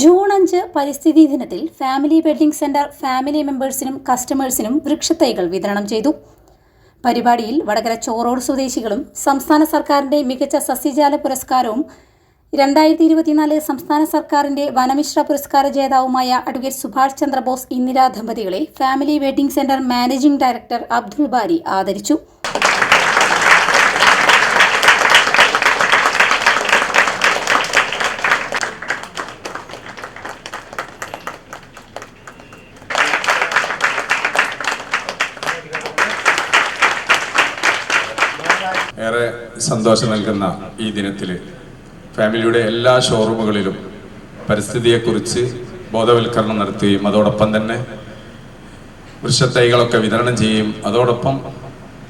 June അഞ്ച് പരിസ്ഥിതി ദിനത്തിൽ ഫാമിലി വെഡ്ഡിംഗ് സെന്റർ ഫാമിലി മെമ്പേഴ്സിനും കസ്റ്റമേഴ്സിനും വൃക്ഷത്തൈകൾ വിതരണം ചെയ്തു. പരിപാടിയിൽ വടകര ചോറോട് സ്വദേശികളും സംസ്ഥാന സർക്കാരിന്റെ മികച്ച സസ്യജാല പുരസ്കാരവും രണ്ടായിരത്തി ഇരുപത്തിനാല് സംസ്ഥാന സർക്കാരിന്റെ വനമിശ്ര പുരസ്കാര ജേതാവുമായ അഡ്വക്കേറ്റ് സുഭാഷ് ചന്ദ്രബോസ് ഇന്ദിരാ ദമ്പതികളെ family wedding centre managing director Abdul Bari ആദരിച്ചു. ഏറെ സന്തോഷം നൽകുന്ന ഈ ദിനത്തിൽ ഫാമിലിയുടെ എല്ലാ ഷോറൂമുകളിലും പരിസ്ഥിതിയെക്കുറിച്ച് ബോധവൽക്കരണം നടത്തുകയും അതോടൊപ്പം തന്നെ വൃക്ഷത്തൈകളൊക്കെ വിതരണം ചെയ്യുകയും അതോടൊപ്പം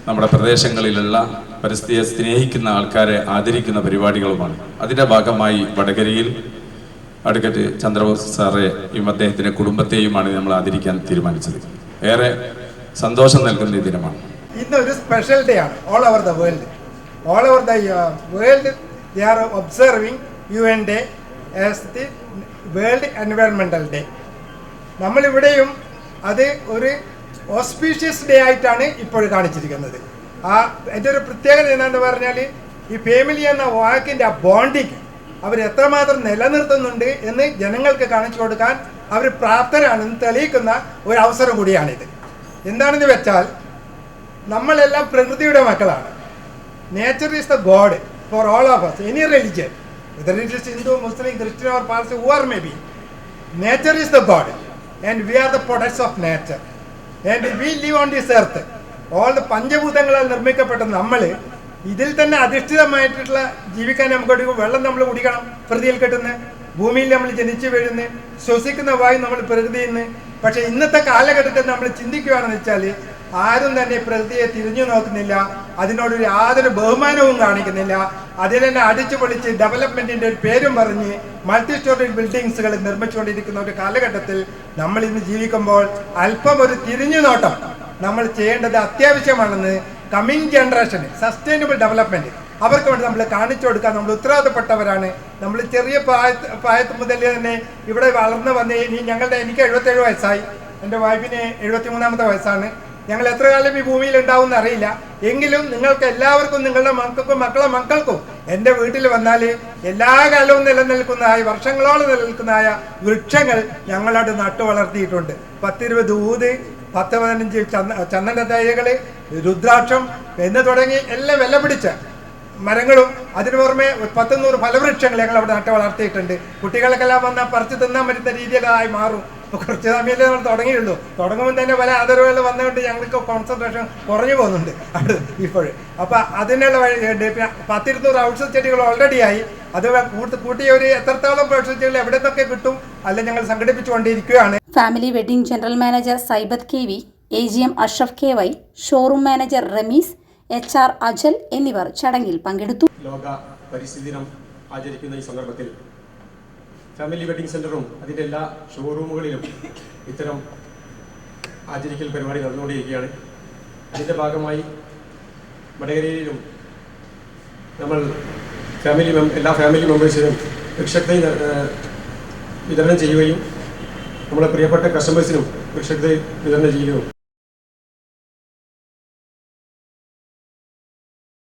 നമ്മുടെ പ്രദേശങ്ങളിലുള്ള പരിസ്ഥിതിയെ സ്നേഹിക്കുന്ന ആൾക്കാരെ ആദരിക്കുന്ന പരിപാടികളുമാണ്. അതിന്റെ ഭാഗമായി വടകരയിൽ അടുക്കറ്റ് ചന്ദ്രബോസ് സാറേയും അദ്ദേഹത്തിന്റെ കുടുംബത്തെയുമാണ് നമ്മൾ ആദരിക്കാൻ തീരുമാനിച്ചത്. ഏറെ സന്തോഷം നൽകുന്ന ദിനമാണ്. ഇന്നൊരു സ്പെഷ്യൽ ഡേ ആണ്. All over the world. All over the world they are observing U N day as the world എൻവയൺമെന്റൽ day നമ്മളിവിടെയും അത് ഒരു ഓസ്പീഷ്യസ് ഡേ ആയിട്ടാണ് ഇപ്പോൾ കാണിച്ചിരിക്കുന്നത്. ആ എന്റെ ഒരു പ്രത്യേകത എന്താണെന്ന് പറഞ്ഞാൽ ഈ ഫാമിലി എന്ന വാക്കിന്റെ ആ ബോണ്ടിങ് അവർ എത്രമാത്രം നിലനിർത്തുന്നുണ്ട് എന്ന് ജനങ്ങൾക്ക് കാണിച്ചു കൊടുക്കാൻ അവർ പ്രാപ്തരാണെന്ന് തെളിയിക്കുന്ന ഒരു അവസരം കൂടിയാണിത്. എന്താണെന്ന് വെച്ചാൽ നമ്മളെല്ലാം പ്രകൃതിയുടെ മക്കളാണ്. Nature is the god for all of us any religion whether it is Hindu Muslim Christian or Parsi are may be. Nature is the god and we are the products of nature. And we live on this earth. All the പഞ്ചഭൂതങ്ങളാൽ നിർമ്മിക്കപ്പെട്ട നമ്മൾ ഇതിൽ തന്നെ അധിഷ്ഠിതമായിട്ടുള്ള ജീവിക്കാൻ നമുക്ക് എടുക്കും വെള്ളം നമ്മൾ കുടിക്കണം പ്രകൃതിയിൽ കിട്ടുന്ന ഭൂമിയിൽ നമ്മൾ ജനിച്ചു വീഴുന്നു ശ്വസിക്കുന്ന വായു നമ്മൾ പ്രകൃതിയിൽ നിന്ന് പക്ഷെ ഇന്നത്തെ കാലഘട്ടത്തിൽ നമ്മൾ ചിന്തിക്കുകയാണെന്ന് വെച്ചാൽ ആരും തന്നെ പ്രകൃതിയെ തിരിഞ്ഞു നോക്കുന്നില്ല. അതിനോട് യാതൊരു ബഹുമാനവും കാണിക്കുന്നില്ല. അതിൽ തന്നെ അടിച്ചു പൊളിച്ച് ഡെവലപ്മെന്റിന്റെ ഒരു പേരും പറഞ്ഞ് മൾട്ടി സ്റ്റോറി ബിൽഡിങ്സുകൾ നിർമ്മിച്ചുകൊണ്ടിരിക്കുന്ന ഒരു കാലഘട്ടത്തിൽ നമ്മൾ ഇന്ന് ജീവിക്കുമ്പോൾ അല്പം ഒരു തിരിഞ്ഞു നോട്ടം നമ്മൾ ചെയ്യേണ്ടത് അത്യാവശ്യമാണെന്ന് കമ്മിങ് ജനറേഷൻ സസ്റ്റൈനബിൾ ഡെവലപ്മെന്റ് അവർക്ക് വേണ്ടി നമ്മൾ കാണിച്ചു കൊടുക്കാൻ നമ്മൾ ഉത്തരവാദപ്പെട്ടവരാണ് നമ്മൾ ചെറിയ പ്രായ പ്രായത്തിൽ മുതൽ തന്നെ ഇവിടെ വളർന്നു വന്ന് ഇനി ഞങ്ങളുടെ എനിക്ക് എഴുപത്തേഴ് വയസ്സായി. എന്റെ വൈഫിന് എഴുപത്തി മൂന്നാമത്തെ വയസ്സാണ്. ഞങ്ങൾ എത്ര കാലം ഈ ഭൂമിയിൽ ഉണ്ടാവും അറിയില്ല. എങ്കിലും നിങ്ങൾക്ക് എല്ലാവർക്കും നിങ്ങളുടെ മക്കൾക്കും മക്കളെ മക്കൾക്കും എന്റെ വീട്ടിൽ വന്നാൽ എല്ലാ കാലവും നിലനിൽക്കുന്നതായ വർഷങ്ങളോളം നിലനിൽക്കുന്നതായ വൃക്ഷങ്ങൾ ഞങ്ങളോട് നട്ടു വളർത്തിയിട്ടുണ്ട്. പത്തിരുപത് ഊത് പത്ത് പതിനഞ്ച് ചന്ദ ചന്ദന തൈകൾ രുദ്രാക്ഷം എന്ന് തുടങ്ങി എല്ലാം വില പിടിച്ച മരങ്ങളും അതിനു പുറമെ പത്തുനൂറ് ഫലവൃക്ഷങ്ങൾ ഞങ്ങൾ അവിടെ നട്ട് വളർത്തിയിട്ടുണ്ട്. കുട്ടികൾക്കെല്ലാം വന്നാൽ പറിച്ചു തിന്നാൻ പറ്റുന്ന രീതിയിലായി മാറും. ഇപ്പോൾ കുറച്ച് സമയമല്ലേ നമ്മൾ തുടങ്ങിയുള്ളൂ തുടങ്ങുമ്പോൾ തന്നെ പല ആദരവുകൾ വന്നുകൊണ്ട് ഞങ്ങൾക്ക് കോൺസെൻട്രേഷൻ കുറഞ്ഞു പോകുന്നുണ്ട്. അത് ഇപ്പോഴും. അപ്പോൾ അതിനുള്ള വഴി. പിന്നെ പത്തിരുന്നൂറ് ഔഷധ ചെടികൾ ഓൾറെഡി ആയി. അത് കൂട്ടി കൂട്ടിയ ഒരു എത്രത്തോളം ഔഷധ ചെടികൾ എവിടെ നിന്നൊക്കെ കിട്ടും അല്ല ഞങ്ങൾ സംഘടിപ്പിച്ചുകൊണ്ടിരിക്കുകയാണ്. Family wedding general manager Saibath K V A G M Ashraf K Y showroom manager Ramees H R Ajal എന്നിവർ ചടങ്ങിൽ പങ്കെടുത്തു. ലോക പരിസ്ഥിതി ദിനം ആചരിക്കുന്ന ഈ സന്ദർഭത്തിൽ ഫാമിലി വെഡിങ് സെന്ററും അതിന്റെ എല്ലാ ഷോറൂമുകളിലും ഇത്തരം ആചരിക്കൽ പരിപാടി നടന്നുകൊണ്ടിരിക്കുകയാണ്. അതിന്റെ ഭാഗമായി വടകരയിലും നമ്മൾ ഫാമിലി എല്ലാ ഫാമിലി മെമ്പേഴ്സിനും വൃക്ഷത്തൈ വിതരണം ചെയ്യുകയും നമ്മുടെ പ്രിയപ്പെട്ട കസ്റ്റമേഴ്സിനും വൃക്ഷത്തൈ വിതരണം ചെയ്യുകയും